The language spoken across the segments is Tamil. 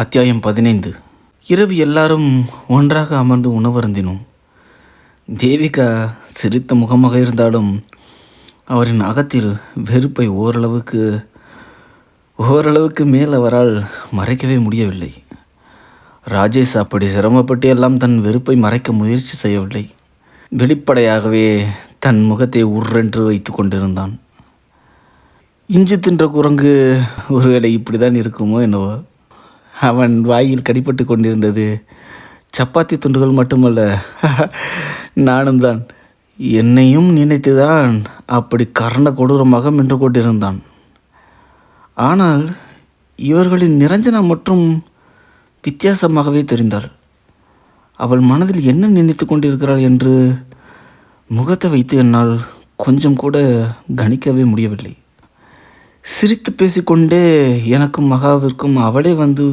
அத்தியாயம் பதினைந்து. இரவு எல்லாரும் ஒன்றாக அமர்ந்து உணவருந்தினோம் தேவிகா சிரித்த முகமாக இருந்தாலும் அவரின் அகத்தில் வெறுப்பை ஓரளவுக்கு ஓரளவுக்கு மேல் அவரால் மறைக்கவே முடியவில்லை. ராஜேஷ் அப்படி சிரமப்பட்டு எல்லாம் தன் வெறுப்பை மறைக்க முயற்சி செய்யவில்லை. வெளிப்படையாகவே தன் முகத்தை உர்ரென்று வைத்து கொண்டிருந்தான். இஞ்சி தின்ற குரங்கு ஒருவேளை இப்படி தான் இருக்குமோ என்னவோ. அவன் வாயில் கடிபட்டு கொண்டிருந்தது. சப்பாத்தி துண்டுகள் மட்டுமல்ல. நானும் தான். என்னையும் நினைத்துதான் அப்படி கர்ண கொடூரமாக நின்று கொண்டிருந்தான். ஆனால் இவர்களின் நிரஞ்சனா மற்றும் வித்தியாசமாகவே தெரிந்தாள். அவள் மனதில் என்ன நினைத்து கொண்டிருக்கிறாள் என்று முகத்தை வைத்து என்னால் கொஞ்சம் கூட கணிக்கவே முடியவில்லை. சிரித்து பேசிக்கொண்டே எனக்கும் மகாவிற்கும் அவளே வந்து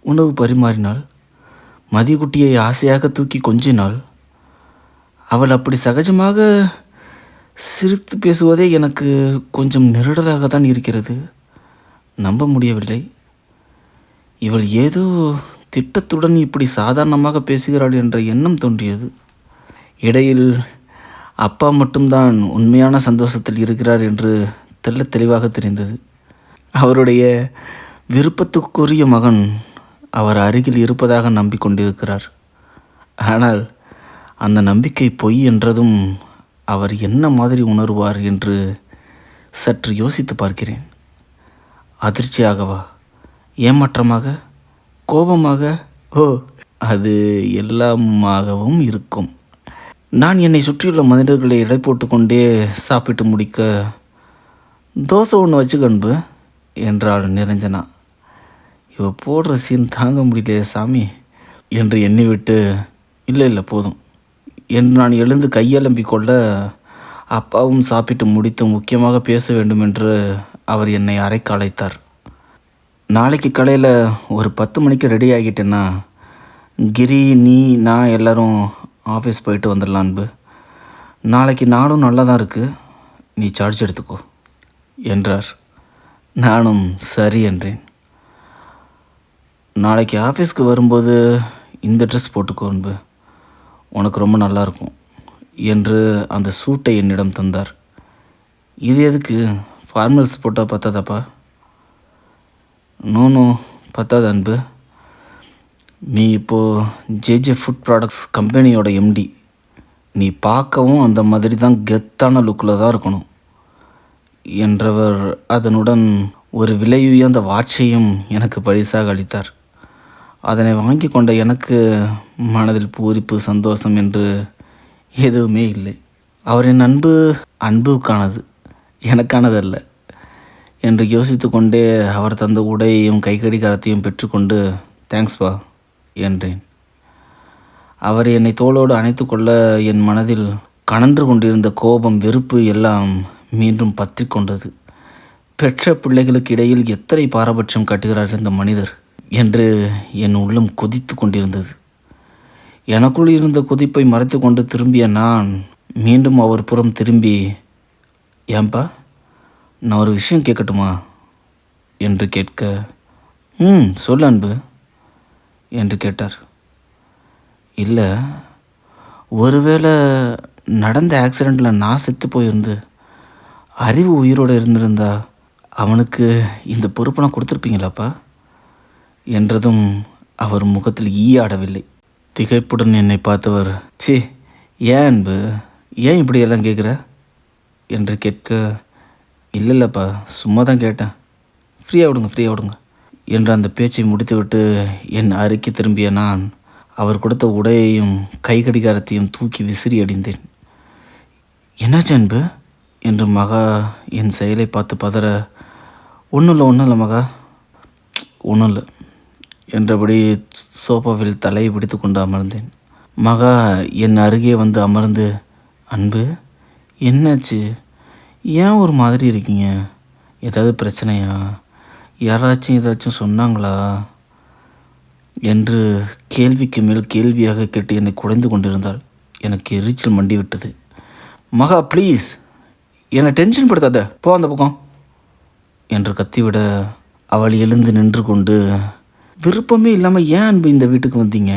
உணவு பரிமாறினாள். மதிக்குட்டியை ஆசையாக தூக்கி கொஞ்சினாள். அவள் அப்படி சகஜமாக சிரித்து பேசுவதே எனக்கு கொஞ்சம் நெருடலாக தான் இருக்கிறது. நம்ப முடியவில்லை. இவள் ஏதோ திட்டத்துடன் இப்படி சாதாரணமாக பேசுகிறாள் என்ற எண்ணம் தோன்றியது. இடையில் அப்பா மட்டும்தான் உண்மையான சந்தோஷத்தில் இருக்கிறார் என்று தெல்ல தெளிவாக தெரிந்தது. அவருடைய விருப்பத்துக்குரிய மகன் அவர் அருகில் இருப்பதாக நம்பிக்கொண்டிருக்கிறார். ஆனால் அந்த நம்பிக்கை பொய் என்றதும் அவர் என்ன மாதிரி உணர்வார் என்று சற்று யோசித்து பார்க்கிறேன். அதிர்ச்சியாகவா? ஏமாற்றமாக? கோபமாக? ஓ அது எல்லாமாகவும் இருக்கும். நான் என்னை சுற்றியுள்ள மனிதர்களை இடை போட்டுக்கொண்டே சாப்பிட்டு முடிக்க தோசை ஒன்று வச்சுக்கன்பு என்றாள் நிரஞ்சனா. இவ போடுற சீன் தாங்க முடியலையே சாமி என்று எண்ணிவிட்டு இல்லை இல்லை போதும் என்று நான் எழுந்து கையலம்பி கொள்ள அப்பாவும் சாப்பிட்டு முடித்து முக்கியமாக பேச வேண்டும் என்று அவர் என்னை அறைக்கு அழைத்தார். நாளைக்கு காலையில் ஒரு பத்து மணிக்கு ரெடி ஆகிட்டேன்னா கிரி நீ நான் எல்லோரும் ஆஃபீஸ் போயிட்டு வந்துடலான்பு நாளைக்கு நாளும் நல்லா தான் இருக்குது நீ சார்ஜ் எடுத்துக்கோ. என்றார். நானும் சரி என்றேன். நாளைக்கு ஆஃபீஸ்க்கு வரும்போது இந்த ட்ரெஸ் போட்டுக்கோ அன்பு. உனக்கு ரொம்ப நல்லா இருக்கும் என்று அந்த சூட்டை என்னிடம் தந்தார். இது எதுக்கு? ஃபார்மல்ஸ் போட்டால் பத்தாதாப்பா? நோ நோ பத்தாது அன்பு. நீ இப்போது ஜேஜே ஃபுட் ப்ராடக்ட்ஸ் கம்பெனியோட எம்டி. நீ பார்க்கவும் அந்த மாதிரி தான் கெத்தான லுக்கில் தான் இருக்கணும். என்றவர் அதனுடன் ஒரு விலையுயர்ந்த வாட்சையும் எனக்கு பரிசாக அளித்தார். அதனை வாங்கி கொண்ட எனக்கு மனதில் பூரிப்பு சந்தோஷம் என்று எதுவுமே இல்லை. அவரின் அன்பு அன்புக்கானது எனக்கானதல்ல என்று யோசித்து கொண்டே அவர் தந்த உடையையும் கைக்கடிகாரத்தையும் பெற்றுக்கொண்டு தேங்க்ஸ்பா என்றேன். அவர் என்னை தோளோடு அணைத்து கொள்ள என் மனதில் கணன்று கொண்டிருந்த கோபம் வெறுப்பு எல்லாம் மீண்டும் பற்றி கொண்டது. பெற்ற பிள்ளைகளுக்கு இடையில் எத்தனை பாரபட்சம் காட்டுகிறார் இந்த மனிதர் என்று என் உள்ளம் கொதித்து கொண்டிருந்தது. எனக்குள் இருந்த கொதிப்பை மறைத்து கொண்டு திரும்பிய நான் மீண்டும் அவர் புறம் திரும்பி ஏன்பா நான் ஒரு விஷயம் கேட்கட்டுமா? என்று கேட்க ம் சொல் அன்பு என்று கேட்டார். இல்லை ஒருவேளை நடந்த ஆக்சிடெண்ட்டில் நான் செத்து போயிருந்து அறிவு உயிரோடு இருந்திருந்தா அவனுக்கு இந்த பொறுப்பெல்லாம் கொடுத்துருப்பீங்களாப்பா? என்றதும் அவர் முகத்தில் ஈயாடவில்லை. திகைப்புடன் என்னை பார்த்தவர் சே ஏன் அன்பு? ஏன் இப்படியெல்லாம் கேட்குற? என்று கேட்க இல்லை இல்லைப்பா சும்மா தான் கேட்டேன். ஃப்ரீயாக விடுங்க ஃப்ரீயாக விடுங்க. என்று அந்த பேச்சை முடித்துவிட்டு என் அறிக்கை திரும்பிய நான் அவர் கொடுத்த உடையையும் கை கடிகாரத்தையும் தூக்கி விசிறி அடிந்தேன். என்னாச்சு அன்பு? என்று மகா என் செயலை பார்த்து பதற ஒன்றும் இல்லை ஒன்றும் இல்லை மகா ஒன்றும் இல்லை என்றபடி சோஃபாவில் தலையை பிடித்து கொண்டு அமர்ந்தேன். மகா என் அருகே வந்து அமர்ந்து அன்பு என்னாச்சு? ஏன் ஒரு மாதிரி இருக்கீங்க? ஏதாவது பிரச்சனையா? யாராச்சும் ஏதாச்சும் சொன்னாங்களா? என்று கேள்விக்கு மேல் கேள்வியாக கேட்டு என்னை குடைந்து கொண்டிருந்தாள். எனக்கு எரிச்சல் மண்டி விட்டது மகா ப்ளீஸ் என்னை டென்ஷன் படுத்தாத போ அந்த பக்கம். என்று கத்திவிட அவள் எழுந்து நின்று கொண்டு விருப்பமே இல்லாமல் ஏன் அன்பு இந்த வீட்டுக்கு வந்தீங்க?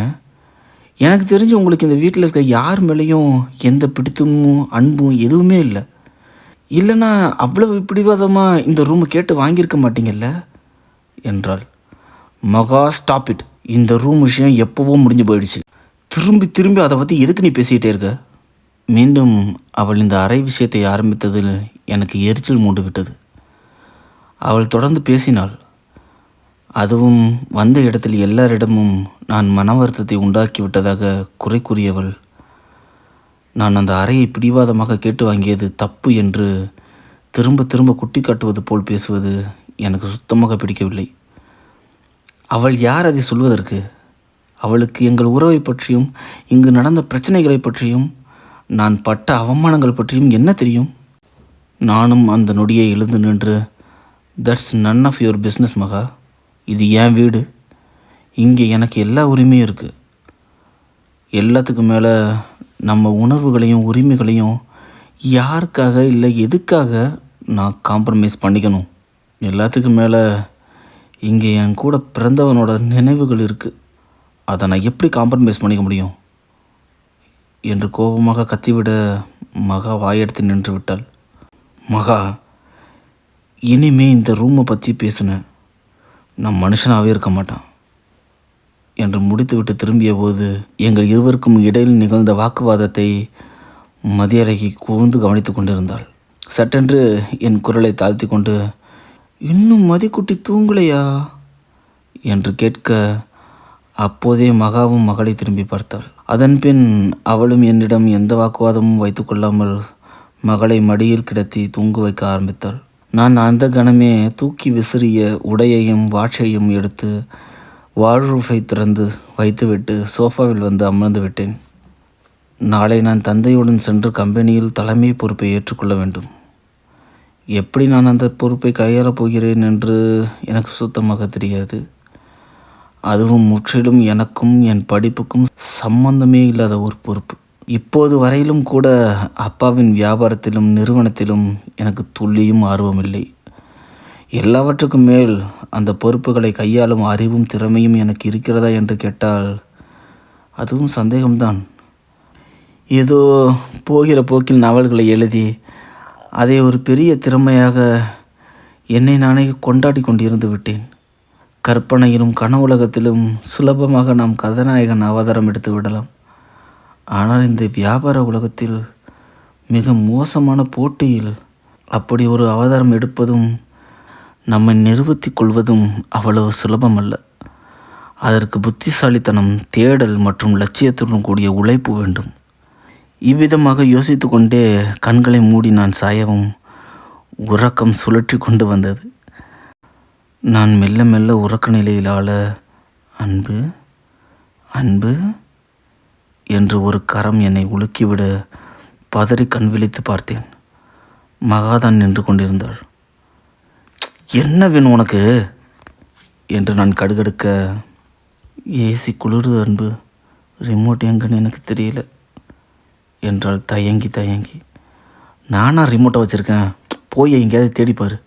எனக்கு தெரிஞ்சு உங்களுக்கு இந்த வீட்டில் இருக்க யார் மேலேயும் எந்த பிடித்தமும் அன்பும் எதுவுமே இல்லை. இல்லைன்னா அவ்வளவு பிடிவாதமாக இந்த ரூமை கேட்டு வாங்கியிருக்க மாட்டீங்கல்ல? என்றாள். மகா ஸ்டாப் இட் இந்த ரூம் விஷயம் எப்போவோ முடிஞ்சு போயிடுச்சு. திரும்பி திரும்பி அதை பற்றி எதுக்கு நீ பேசிக்கிட்டே இருக்க? மீண்டும் அவள் இந்த அறை விஷயத்தை ஆரம்பித்ததில் எனக்கு எரிச்சல் மூண்டு விட்டது அவள் தொடர்ந்து பேசினாள். அதுவும் வந்த இடத்தில் எல்லாரிடமும் நான் மன வருத்தத்தை உண்டாக்கி விட்டதாக குறை கூறியவள் நான் அந்த அறையை பிடிவாதமாக கேட்டு வாங்கியது தப்பு என்று திரும்ப திரும்ப குட்டி காட்டுவது போல் பேசுவது எனக்கு சுத்தமாக பிடிக்கவில்லை. அவள் யார் அதை சொல்வதற்கு? அவளுக்கு எங்கள் உறவை பற்றியும் இங்கு நடந்த பிரச்சனைகளை பற்றியும் நான் பட்ட அவமானங்கள் பற்றியும் என்ன தெரியும்? நானும் அந்த நொடியை எழுந்து நின்று that's none of your business மகா. இது என் வீடு? இங்கே எனக்கு எல்லா உரிமையும் இருக்குது எல்லாத்துக்கும் மேலே நம்ம உணர்வுகளையும் உரிமைகளையும் யாருக்காக இல்லை எதுக்காக நான் காம்ப்ரமைஸ் பண்ணிக்கணும்? எல்லாத்துக்கும் மேலே இங்கே என் கூட பிறந்தவனோட நினைவுகள் இருக்குது அதை நான் எப்படி காம்ப்ரமைஸ் பண்ணிக்க முடியும்? என்று கோபமாக கத்திவிட மகா வாயெடுத்து நின்று விட்டாள். மகா இனிமே இந்த ரூமை பற்றி பேசினேன் நான் மனுஷனாகவே இருக்க மாட்டான் என்று முடித்துவிட்டு திரும்பிய போது எங்கள் இருவருக்கும் இடையில் நிகழ்ந்த வாக்குவாதத்தை மதியழகி கூர்ந்து கவனித்து கொண்டிருந்தாள். சட்டென்று என் குரலை தாழ்த்தி கொண்டு இன்னும் மதிக்குட்டி தூங்கலையா? என்று கேட்க அப்போதே மகாவும் மகளை திரும்பி பார்த்தாள். அதன்பின் அவளும் என்னிடம் எந்த வாக்குவாதமும் வைத்துக்கொள்ளாமல் மகளை மடியில் கிடத்தி தூங்க வைக்க ஆரம்பித்தாள். நான் அந்த கணமே தூக்கி விசிறிய உடையையும் வாட்சையும் எடுத்து வாழ்ரூஃபை திறந்து வைத்துவிட்டு சோஃபாவில் வந்து அமர்ந்து விட்டேன். நாளை நான் தந்தையுடன் சென்று கம்பெனியில் தலைமை பொறுப்பை ஏற்றுக்கொள்ள வேண்டும். எப்படி நான் அந்த பொறுப்பை கையாளப் போகிறேன் என்று எனக்கு சுத்தமாக தெரியாது. அதுவும் முற்றிலும் எனக்கும் என் படிப்புக்கும் சம்பந்தமே இல்லாத ஒரு பொறுப்பு. இப்போது வரையிலும் கூட அப்பாவின் வியாபாரத்திலும் நிறுவனத்திலும் எனக்கு துள்ளியும் ஆர்வமில்லை எல்லாவற்றுக்கும் மேல் அந்த பொறுப்புகளை கையாளும் அறிவும் திறமையும் எனக்கு இருக்கிறதா என்று கேட்டால் அதுவும் சந்தேகம்தான். ஏதோ போகிற போக்கில் நாவல்களை எழுதி அதை ஒரு பெரிய திறமையாக என்னை நானே கொண்டாடி கொண்டிருந்து விட்டேன். கற்பனையிலும் கனவுலகத்திலும் சுலபமாக நாம் கதாநாயகன் அவதாரம் எடுத்து விடலாம். ஆனால் இந்த வியாபார உலகத்தில் மிக மோசமான போட்டியில் அப்படி ஒரு அவதாரம் எடுப்பதும் நம்மை நிறுவத்தி கொள்வதும் அவ்வளவு சுலபமல்ல. அதற்கு புத்திசாலித்தனம் தேடல் மற்றும் லட்சியத்துடன் கூடிய உழைப்பு வேண்டும். இவ்விதமாக யோசித்து கொண்டே கண்களை மூடி நான் சாயவும் உறக்கம் சுழற்றி கொண்டு வந்தது. நான் மெல்ல மெல்ல உறக்க நிலையில் ஆள அன்பு அன்பு என்று ஒரு கரம் என்னை உலுக்கிவிட பதறி கண் விழித்து பார்த்தேன். மகாதான் நின்று கொண்டிருந்தாள். என்ன வேணும் உனக்கு? என்று நான் கடுகடுக்க ஏசி குளிருது அன்பு. ரிமோட் எங்கன்னு எனக்கு தெரியல. என்றால் தயங்கி தயங்கி. நானா ரிமோட்டை வச்சுருக்கேன். போய் எங்கேயாவது தேடிப்பார்.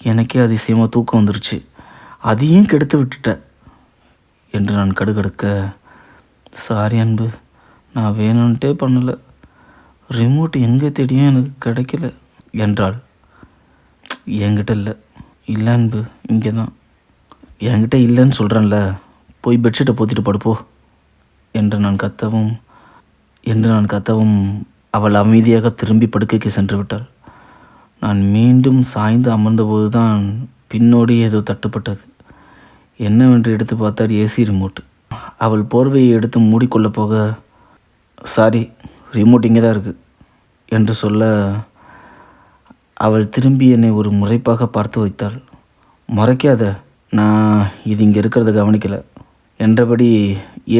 எனக்கே அதிசயமாக தூக்கம் வந்துருச்சு. அதையும் கெடுத்து விட்டுட்ட? என்று நான் கடுகடுக்க சாரி அன்பு நான் வேணும்ன்ட்டே பண்ணலை. ரிமோட் எங்கே தேடியும் எனக்கு கிடைக்கல என்றாள். என்கிட்ட இல்லை. இல்லை அன்பு இங்கே தான் என்கிட்ட இல்லைன்னு சொல்கிறேன்ல போய் பெட்ஷீட்டை போத்திட்டு படுப்போ என்று நான் கத்தவும் என்று நான் கத்தவும் அவள் அமைதியாக திரும்பி படுக்கைக்கு சென்று விட்டாள். நான் மீண்டும் சாய்ந்து அமர்ந்தபோதுதான் பின்னோடி ஏதோ தட்டுப்பட்டது. என்னவென்று எடுத்து பார்த்தால் ஏசி ரிமோட் அவள் போர்வையை எடுத்து மூடிக்கொள்ள போக சாரி ரிமோட் இங்கே தான் இருக்குது என்று சொல்ல அவள் திரும்பி என்னை ஒரு முறைப்பாக பார்த்து வைத்தாள். முறைக்காத நான் இது இங்கே இருக்கிறத கவனிக்கலை என்றபடி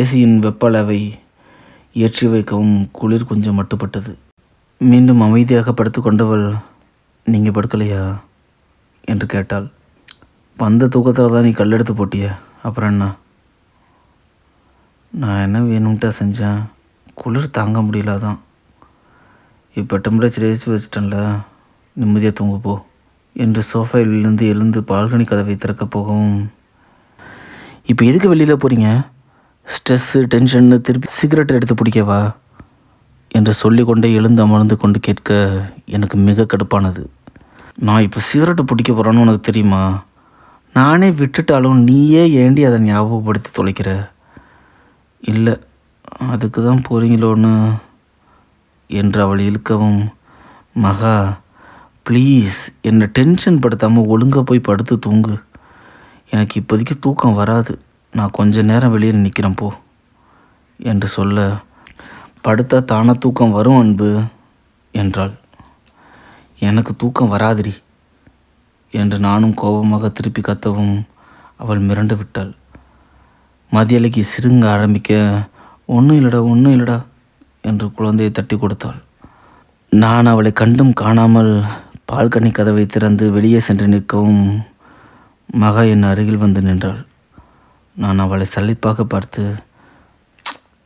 ஏசியின் வெப்ப அளவை ஏற்றி வைக்கவும் குளிர் கொஞ்சம் மட்டுப்பட்டது. மீண்டும் அமைதியாக படுத்து கொண்டவள் நீங்கள் படுக்கலையா? என்று கேட்டாள். வந்த தூக்கத்தில் தான் நீ கல்லெடுத்து போட்டிய. அப்புறம் என்ன? நான் என்ன வேணும்ட்டா செஞ்சேன்? குளிர் தாங்க முடியல தான் இப்போ டெம்பரேச்சர் ஏற்றி வச்சிட்டேன்ல. நிம்மதியாக தூங்க போ. என்று சோஃபாவிலிருந்து எழுந்து பால்கனி கதவை திறக்க போகவும் இப்போ எதுக்கு வெளியில் போகிறீங்க ஸ்ட்ரெஸ்ஸு டென்ஷன்னு திருப்பி சிகரெட் எடுத்து பிடிக்கவா? என்று சொல்லிக்கொண்டே எழுந்து அமர்ந்து கொண்டு கேட்க எனக்கு மிக கடுப்பானது. நான் இப்போ சிகரெட்டு பிடிக்க போகிறேன்னு உனக்கு தெரியுமா? நானே விட்டுட்டாலும் நீயே ஏண்டி அதை ஞாபகப்படுத்தி தொலைக்கிற? இல்லை அதுக்கு தான் போகிறீங்களோன்னு என்று அவள் இழுக்கவும் மகா ப்ளீஸ் என்னை டென்ஷன் படுத்தாமல் ஒழுங்காக போய் படுத்து தூங்கு. எனக்கு இப்போதைக்கு தூக்கம் வராது. நான் கொஞ்ச நேரம் வெளியில் நிற்கிறேன் போ என்று சொல்ல படுத்தா தானாக தூக்கம் வரும் அன்பு? என்றாள். எனக்கு தூக்கம் வராதிரி என்று நானும் கோபமாக திருப்பி கத்தவும் அவள் மிரண்டு விட்டாள். மதியலைக்கு சிறுங்க ஆரம்பிக்க ஒன்றும் இல்லடா ஒன்றும் இல்லடா என்று குழந்தையை தட்டி கொடுத்தாள். நான் அவளை கண்டும் காணாமல் பால்கனி கதவை திறந்து வெளியே சென்று நிற்கவும் மகா என் அருகில் வந்து நின்றாள். நான் அவளை சலிப்பாக பார்த்து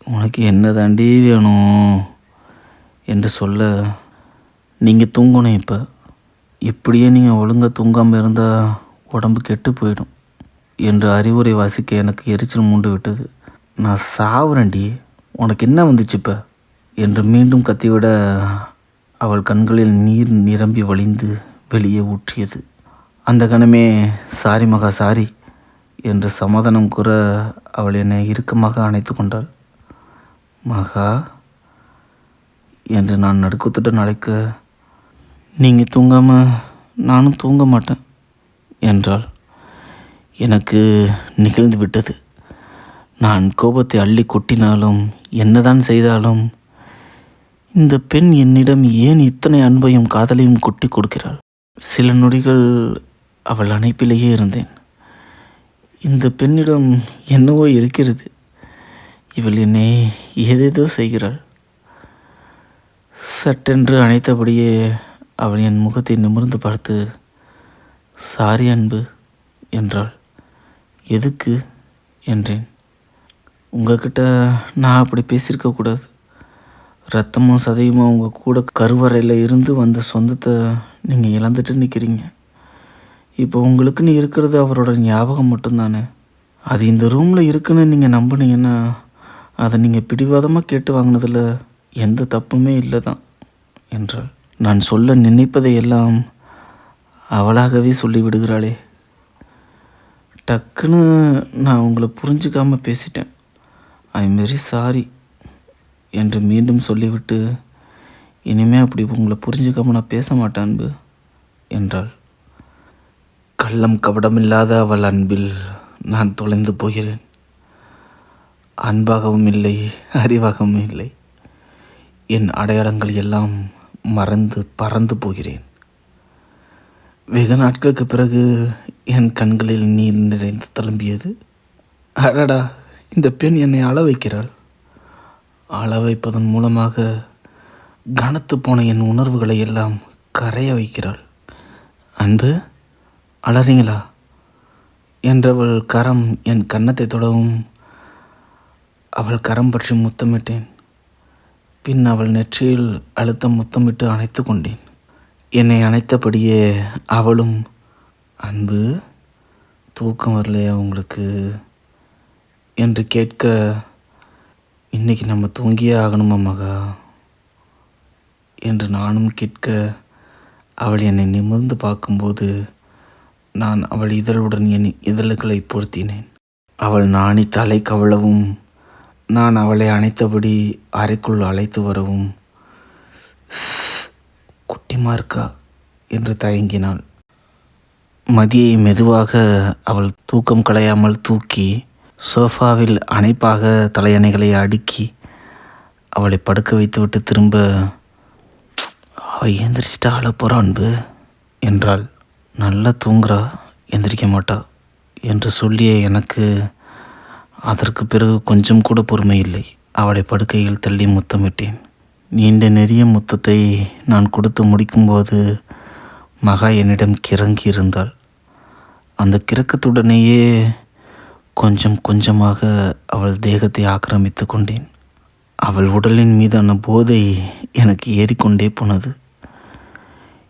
உனக்கு என்ன தாண்டி வேணும் என்று சொல்ல நீங்கள் தூங்கணும் இப்போ. இப்படியே நீங்கள் ஒழுங்காக தூங்காமல் இருந்தால் உடம்பு கெட்டு போயிடும் என்று அறிவுரை வாசிக்க எனக்கு எரிச்சல் மூண்டு விட்டது. நான் சாவுறேன்டி உனக்கு என்ன வந்துச்சு இப்போ? என்று மீண்டும் கத்திவிட அவள் கண்களில் நீர் நிரம்பி வழிந்து வெளியே ஊற்றியது. அந்த கணமே சாரி மகா சாரி என்று சமாதானம் கூற அவள் என்னை இறுக்கமாக அணைத்து கொண்டாள். மகா என்று நான் நடுக்கத்துடன் அழைக்க நீங்கள் தூங்காமல் நானும் தூங்க மாட்டேன் என்றாள். எனக்கு நிகழ்ந்து விட்டது. நான் கோபத்தை அள்ளி கொட்டினாலும் என்னதான் செய்தாலும் இந்த பெண் என்னிடம் ஏன் இத்தனை அன்பையும் காதலையும் கொட்டி கொடுக்கிறாள்? சில நொடிகள் அவள் அணைப்பிலேயே இருந்தேன். இந்த பெண்ணிடம் என்னவோ இருக்கிறது. இவள் என்னை ஏதேதோ செய்கிறாள். சட்டென்று அணைத்தபடியே அவள் என் முகத்தை நிமிர்ந்து பார்த்து சாரி அன்பு என்றாள். எதுக்கு? என்றேன். உங்ககிட்ட நான் அப்படி பேசியிருக்க கூடாது. ரத்தமும் சதையுமா உங்கள் கூட கருவறையில் இருந்து வந்த சொந்தத்தை நீங்கள் இழந்துட்டு நிற்கிறீங்க இப்போ உங்களுக்குன்னு இருக்கிறது அவரோட ஞாபகம் மட்டும்தானே? அது இந்த ரூமில் இருக்குன்னு நீங்கள் நம்பினீங்கன்னா அதை நீங்கள் பிடிவாதமாக கேட்டு வாங்கினதில் எந்த தப்புமே இல்லை தான் என்றாள். நான் சொல்ல நினைப்பதை எல்லாம் அவளாகவே சொல்லிவிடுகிறாளே டக்குன்னு நான் உங்களை புரிஞ்சுக்காமல் பேசிட்டேன். ஐ எம் வெரி சாரி என்று மீண்டும் சொல்லிவிட்டு இனிமே அப்படி உங்களை புரிஞ்சுக்காமல் நான் பேச மாட்டேன் அன்பு என்றாள். கள்ளம் கபடமில்லாத அவள் அன்பில் நான் தொலைந்து போகிறேன். அன்பாகவும் இல்லை அறிவாகவும் இல்லை. என் அடையாளங்கள் எல்லாம் மறந்து பறந்து போகிறேன். வெகு நாட்களுக்கு பிறகு என் கண்களில் நீர் நிறைந்து தழும்பியது. அடடா இந்த பெண் என்னை அள வைக்கிறாள். அள வைப்பதன் மூலமாக கனத்து போன என் உணர்வுகளை எல்லாம் கரைய வைக்கிறாள். அன்பு அலறிங்களா? என்றவள் கரம் என் கன்னத்தை தொடவும் அவள் கரம் பற்றி முத்தமிட்டேன். பின் அவள் நெற்றியில் அழுத்தம் முத்தமிட்டு அணைத்து கொண்டேன். என்னை அணைத்தபடியே அவளும் அன்பு தூக்கம் வரலையா உங்களுக்கு? என்று கேட்க இன்னைக்கு நம்ம தூங்கியே ஆகணுமா மகா? என்று நானும் கேட்க அவள் என்னை நிமிர்ந்து பார்க்கும்போது நான் அவள் இதழுடன் என் இதழ்களை பொருத்தினேன். அவள் நாணி தலை கவளவும் நான் அவளை அணைத்தபடி அறைக்குள் அழைத்து வரவும் "ஸ், குட்டிமா இருக்கா என்று தயங்கினாள். மதியை மெதுவாக அவள் தூக்கம் கலையாமல் தூக்கி சோஃபாவில் அணைப்பாக தலையணைகளை அடுக்கி அவளை படுக்க வைத்துவிட்டு திரும்ப அவள் எந்திரிச்சிட்டா அழ போகிறா அன்பு என்றாள். நல்லா தூங்குறா எந்திரிக்க மாட்டா என்று சொல்லிய எனக்கு அதற்கு பிறகு கொஞ்சம் கூட பொறுமை இல்லை. அவளை படுக்கையில் தள்ளி முத்தமிட்டேன். நீண்ட நெறிய முத்தத்தை நான் கொடுத்து முடிக்கும்போது மகா என்னிடம் கிறங்கி இருந்தாள். அந்த கிறக்கத்துடனேயே கொஞ்சம் கொஞ்சமாக அவள் தேகத்தை ஆக்கிரமித்து கொண்டேன். அவள் உடலின் மீதான போதை எனக்கு ஏறிக்கொண்டே போனது.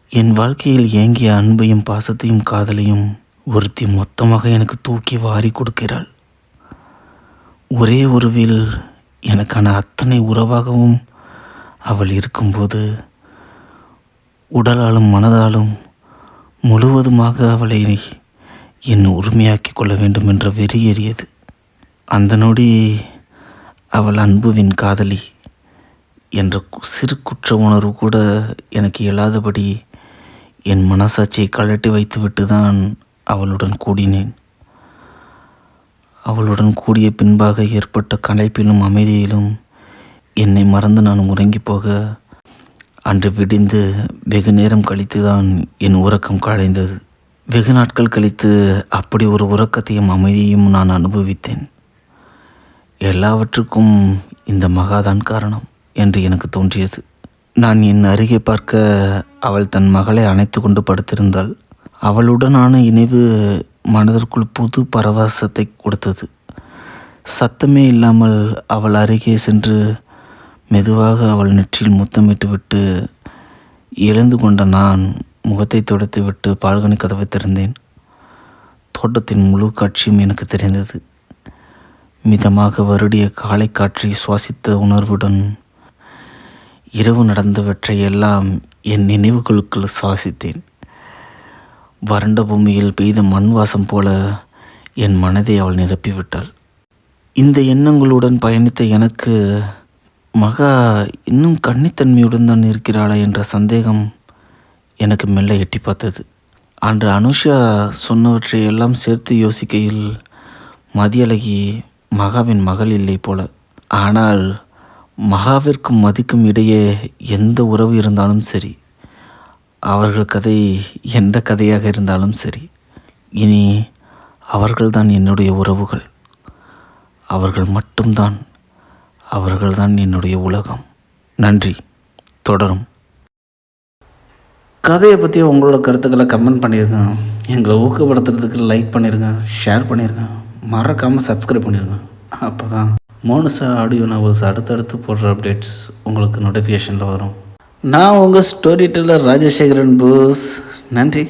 என் வாழ்க்கையில் ஏங்கிய அன்பையும் பாசத்தையும் காதலையும் ஒருத்தி மொத்தமாக எனக்கு தூக்கி வாரி கொடுக்கிறாள். ஒரே உறவில் எனக்கான அத்தனை உறவாகவும் அவள் இருக்கும்போது உடலாலும் மனதாலும் முழுவதுமாக அவளை என் உரிமையாக்கி கொள்ள வேண்டும் என்ற வெறி எறியது அந்த நொடி அவள் அன்புவின் காதலி என்ற கு- சிறு குற்ற உணர்வு கூட எனக்கு இயலாதபடி என் மனசாட்சியை கழட்டி வைத்துவிட்டு தான் அவளுடன் கூடினேன். அவளுடன் கூடிய பின்பாக ஏற்பட்ட களைப்பிலும் அமைதியிலும் என்னை மறந்து நான் உறங்கிப் போக அன்று விடிந்து வெகு நேரம் கழித்து தான் என் உறக்கம் களைந்தது. வெகு நாட்கள் கழித்து அப்படி ஒரு உறக்கத்தையும் அமைதியையும் நான் அனுபவித்தேன். எல்லாவற்றுக்கும் இந்த மகாதான் காரணம் என்று எனக்கு தோன்றியது. நான் என் அருகே பார்க்க அவள் தன் மகளை அணைத்து கொண்டு படுத்திருந்தாள். அவளுடனான இணைவு மனதிற்குள் புது பரவசத்தை கொடுத்தது. சத்தமே இல்லாமல் அவள் அருகே சென்று மெதுவாக அவள் நெற்றியில் முத்தமிட்டு விட்டு எழுந்து கொண்ட நான் முகத்தை துடைத்துவிட்டு பால்கனி கதவை திறந்தேன். தோட்டத்தின் முழு காட்சியும் எனக்கு தெரிந்தது. மிதமாக வருடிய காலை காற்றை சுவாசித்த உணர்வுடன் இரவு நடந்தவற்றை எல்லாம் என் நினைவுகளுக்குள் சுவாசித்தேன் வறண்ட பூமியில் பெய்த மண் வாசம் போல என் மனதை அவள் நிரப்பிவிட்டாள். இந்த எண்ணங்களுடன் பயணித்த எனக்கு மகா இன்னும் கன்னித்தன்மையுடன் தான் இருக்கிறாளா? என்ற சந்தேகம் எனக்கு மெல்ல எட்டி பார்த்தது. அன்று அனுஷா சொன்னவற்றை எல்லாம் சேர்த்து யோசிக்கையில் மதியழகி மகாவின் மகள் இல்லை போல. ஆனால் மகாவிற்கும் மதிக்கும் இடையே எந்த உறவு இருந்தாலும் சரி அவர்கள் கதை எந்த கதையாக இருந்தாலும் சரி இனி அவர்கள்தான் என்னுடைய உறவுகள். அவர்கள் மட்டும்தான் அவர்கள்தான் என்னுடைய உலகம். நன்றி. தொடரும். கதையை பற்றி உங்களோட கருத்துக்களை கமெண்ட் பண்ணிடுங்க எங்களை ஊக்கப்படுத்துறதுக்கு லைக் பண்ணிடுங்க ஷேர் பண்ணிடுங்க மறக்காமல் சப்ஸ்கிரைப் பண்ணிடுங்க அப்போ தான் மோனுசா ஆடியோ நாவல்ஸ் அடுத்தடுத்து போடுற அப்டேட்ஸ் உங்களுக்கு நோட்டிஃபிகேஷனில் வரும். நான் உங்கள் ஸ்டோரி டெல்லர் ராஜசேகரன் போஸ். நன்றி.